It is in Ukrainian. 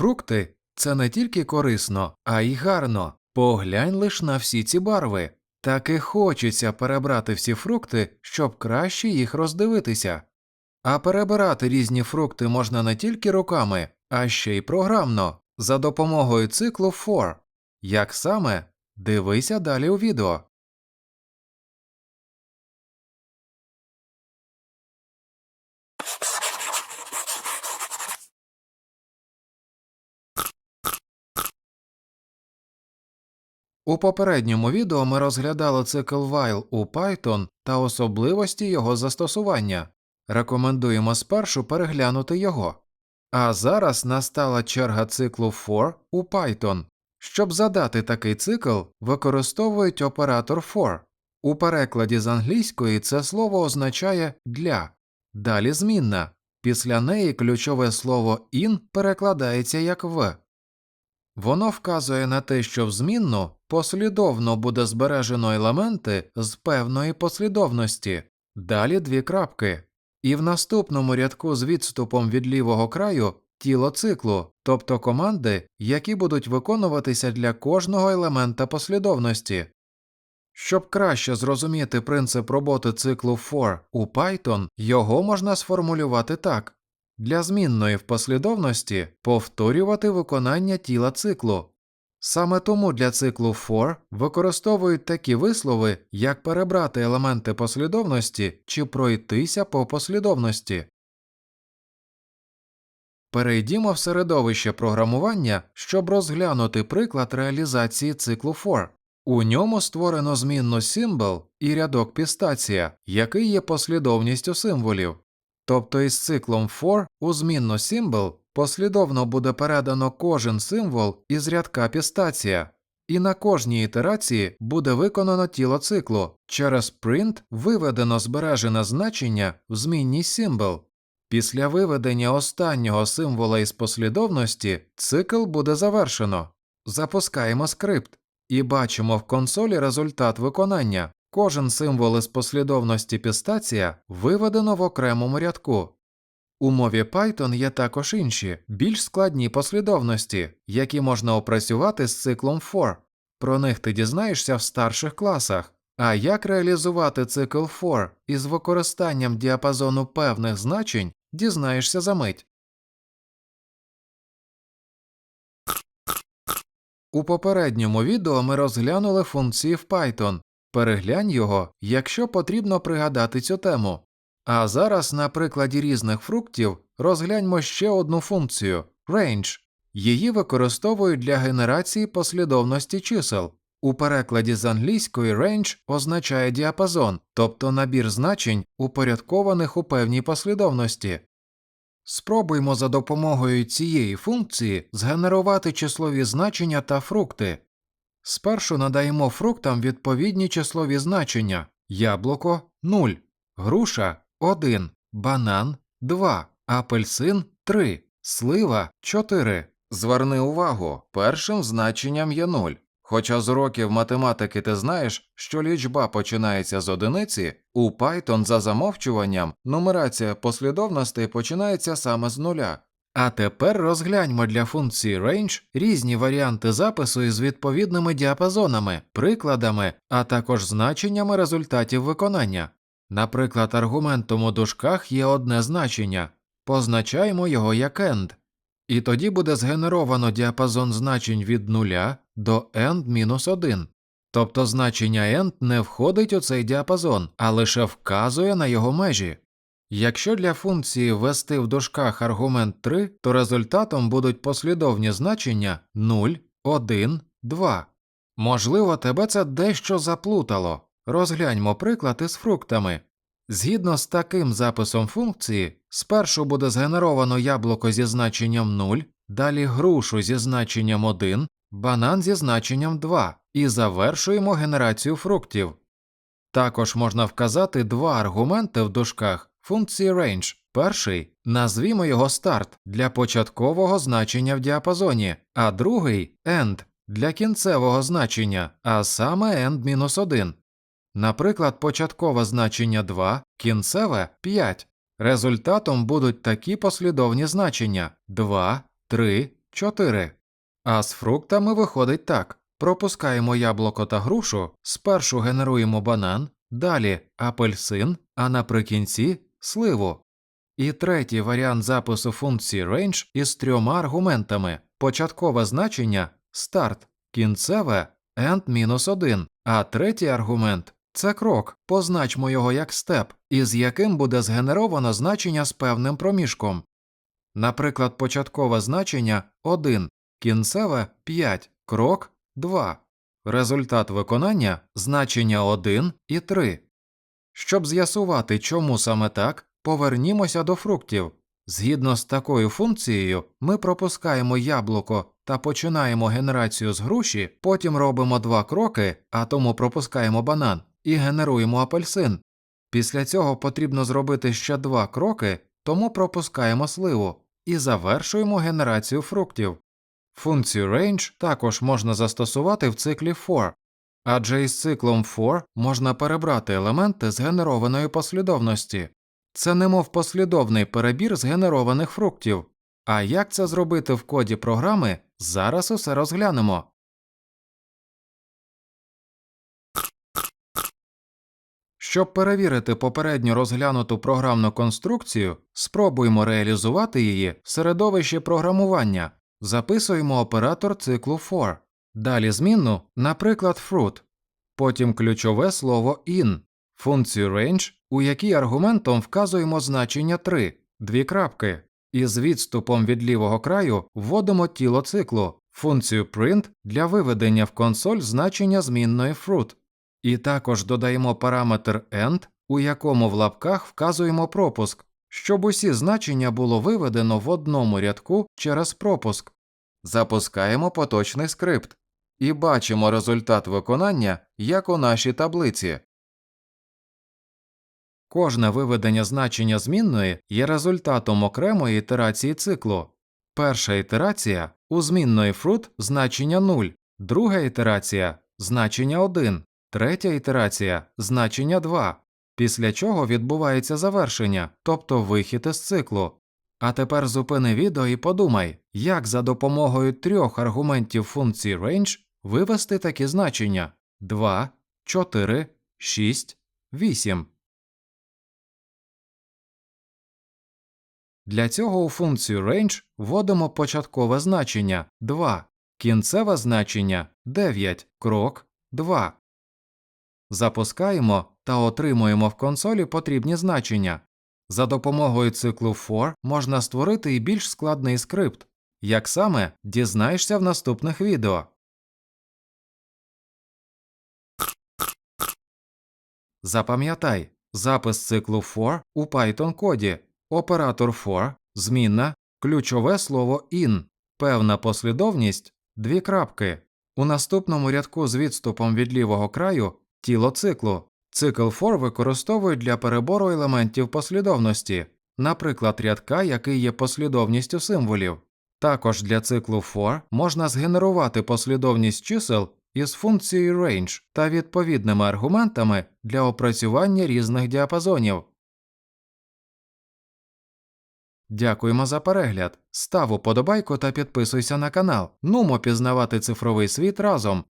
Фрукти це не тільки корисно, а й гарно. Поглянь лиш на всі ці барви. Так і хочеться перебрати всі фрукти, щоб краще їх роздивитися. А перебирати різні фрукти можна не тільки руками, а ще й програмно, за допомогою циклу for. Як саме? Дивися далі у відео. У попередньому відео ми розглядали цикл while у Python та особливості його застосування. Рекомендуємо спершу переглянути його. А зараз настала черга циклу for у Python. Щоб задати такий цикл, використовують оператор for. У перекладі з англійської це слово означає для. Далі змінна. Після неї ключове слово in перекладається як в. Воно вказує на те, що в змінну послідовно буде збережено елементи з певної послідовності, далі дві крапки, і в наступному рядку з відступом від лівого краю тіло циклу, тобто команди, які будуть виконуватися для кожного елемента послідовності. Щоб краще зрозуміти принцип роботи циклу for у Python, його можна сформулювати так для змінної в послідовності повторювати виконання тіла циклу. Саме тому для циклу for використовують такі вислови, як перебрати елементи послідовності чи пройтися по послідовності. Перейдімо в середовище програмування, щоб розглянути приклад реалізації циклу for. У ньому створено змінну symbol і рядок пістація, який є послідовністю символів. Тобто із циклом for у змінну symbol послідовно буде передано кожен символ із рядка пістація, і на кожній ітерації буде виконано тіло циклу. Через print виведено збережене значення в змінній symbol. Після виведення останнього символа із послідовності цикл буде завершено. Запускаємо скрипт і бачимо в консолі результат виконання. Кожен символ із послідовності пістація виведено в окремому рядку. У мові Python є також інші, більш складні послідовності, які можна опрацювати з циклом for. Про них ти дізнаєшся в старших класах. А як реалізувати цикл for із використанням діапазону певних значень, дізнаєшся за мить. У попередньому відео ми розглянули функції в Python. Переглянь його, якщо потрібно пригадати цю тему. А зараз на прикладі різних фруктів розгляньмо ще одну функцію range. Її використовують для генерації послідовності чисел. У перекладі з англійської range означає діапазон, тобто набір значень, упорядкованих у певній послідовності. Спробуймо за допомогою цієї функції згенерувати числові значення та фрукти. Спершу надаємо фруктам відповідні числові значення яблуко 0, груша 1, банан 2, апельсин 3, слива 4. Зверни увагу, першим значенням є 0. Хоча з уроків математики ти знаєш, що лічба починається з одиниці, у Python за замовчуванням нумерація послідовностей починається саме з нуля. А тепер розгляньмо для функції range різні варіанти запису із відповідними діапазонами, прикладами, а також значеннями результатів виконання. Наприклад, аргументом у дужках є одне значення, позначаємо його як end, і тоді буде згенеровано діапазон значень від 0 до end-1. Тобто значення end не входить у цей діапазон, а лише вказує на його межі. Якщо для функції ввести в дужках аргумент 3, то результатом будуть послідовні значення 0, 1, 2. Можливо, тебе це дещо заплутало. Розгляньмо приклад із фруктами. Згідно з таким записом функції, спершу буде згенеровано яблуко зі значенням 0, далі грушу зі значенням 1, банан зі значенням 2 і завершуємо генерацію фруктів. Також можна вказати два аргументи в дужках функції range. Перший назвімо його старт для початкового значення в діапазоні, а другий end для кінцевого значення, а саме end-1. Наприклад, початкове значення 2, кінцеве 5. Результатом будуть такі послідовні значення 2, 3, 4. А з фруктами виходить так: пропускаємо яблуко та грушу, спершу генеруємо банан, далі апельсин, а наприкінці сливу. І третій варіант запису функції range із трьома аргументами: початкове значення старт, кінцеве end-1, а третій аргумент це крок, позначмо його як степ, із яким буде згенеровано значення з певним проміжком. Наприклад, початкове значення 1, кінцеве 5, крок 2. Результат виконання значення 1 і 3. Щоб з'ясувати, чому саме так, повернімося до фруктів. Згідно з такою функцією, ми пропускаємо яблуко та починаємо генерацію з груші, потім робимо два кроки, а тому пропускаємо банан і генеруємо апельсин. Після цього потрібно зробити ще два кроки, тому пропускаємо сливу і завершуємо генерацію фруктів. Функцію range також можна застосувати в циклі for, адже із циклом for можна перебрати елементи згенерованої послідовності. Це немов послідовний перебір згенерованих фруктів. А як це зробити в коді програми, зараз усе розглянемо. Щоб перевірити попередньо розглянуту програмну конструкцію, спробуємо реалізувати її в середовищі програмування. Записуємо оператор циклу for, далі змінну, наприклад, fruit, потім ключове слово in, функцію range, у якій аргументом вказуємо значення 3, дві крапки, і з відступом від лівого краю вводимо тіло циклу, функцію print для виведення в консоль значення змінної fruit. І також додаємо параметр end, у якому в лапках вказуємо пропуск, щоб усі значення було виведено в одному рядку через пропуск. Запускаємо поточний скрипт і бачимо результат виконання, як у нашій таблиці. Кожне виведення значення змінної є результатом окремої ітерації циклу. Перша ітерація у змінної fruit значення 0, друга ітерація значення 1, третя ітерація значення 2, після чого відбувається завершення, тобто вихід із циклу. А тепер зупини відео і подумай, як за допомогою трьох аргументів функції range вивести такі значення 2, 4, 6, 8. Для цього у функцію range вводимо початкове значення 2, кінцеве значення 9, крок 2. Запускаємо та отримуємо в консолі потрібні значення. За допомогою циклу for можна створити і більш складний скрипт. Як саме дізнаєшся в наступних відео. Запам'ятай, запис циклу for у Python коді, оператор for, змінна, ключове слово in, певна послідовність, дві крапки. У наступному рядку з відступом від лівого краю тіло циклу. Цикл for використовують для перебору елементів послідовності, наприклад, рядка, який є послідовністю символів. Також для циклу for можна згенерувати послідовність чисел із функцією range та відповідними аргументами для опрацювання різних діапазонів. Дякуємо за перегляд. Став уподобайку та підписуйся на канал. Нумо пізнавати цифровий світ разом.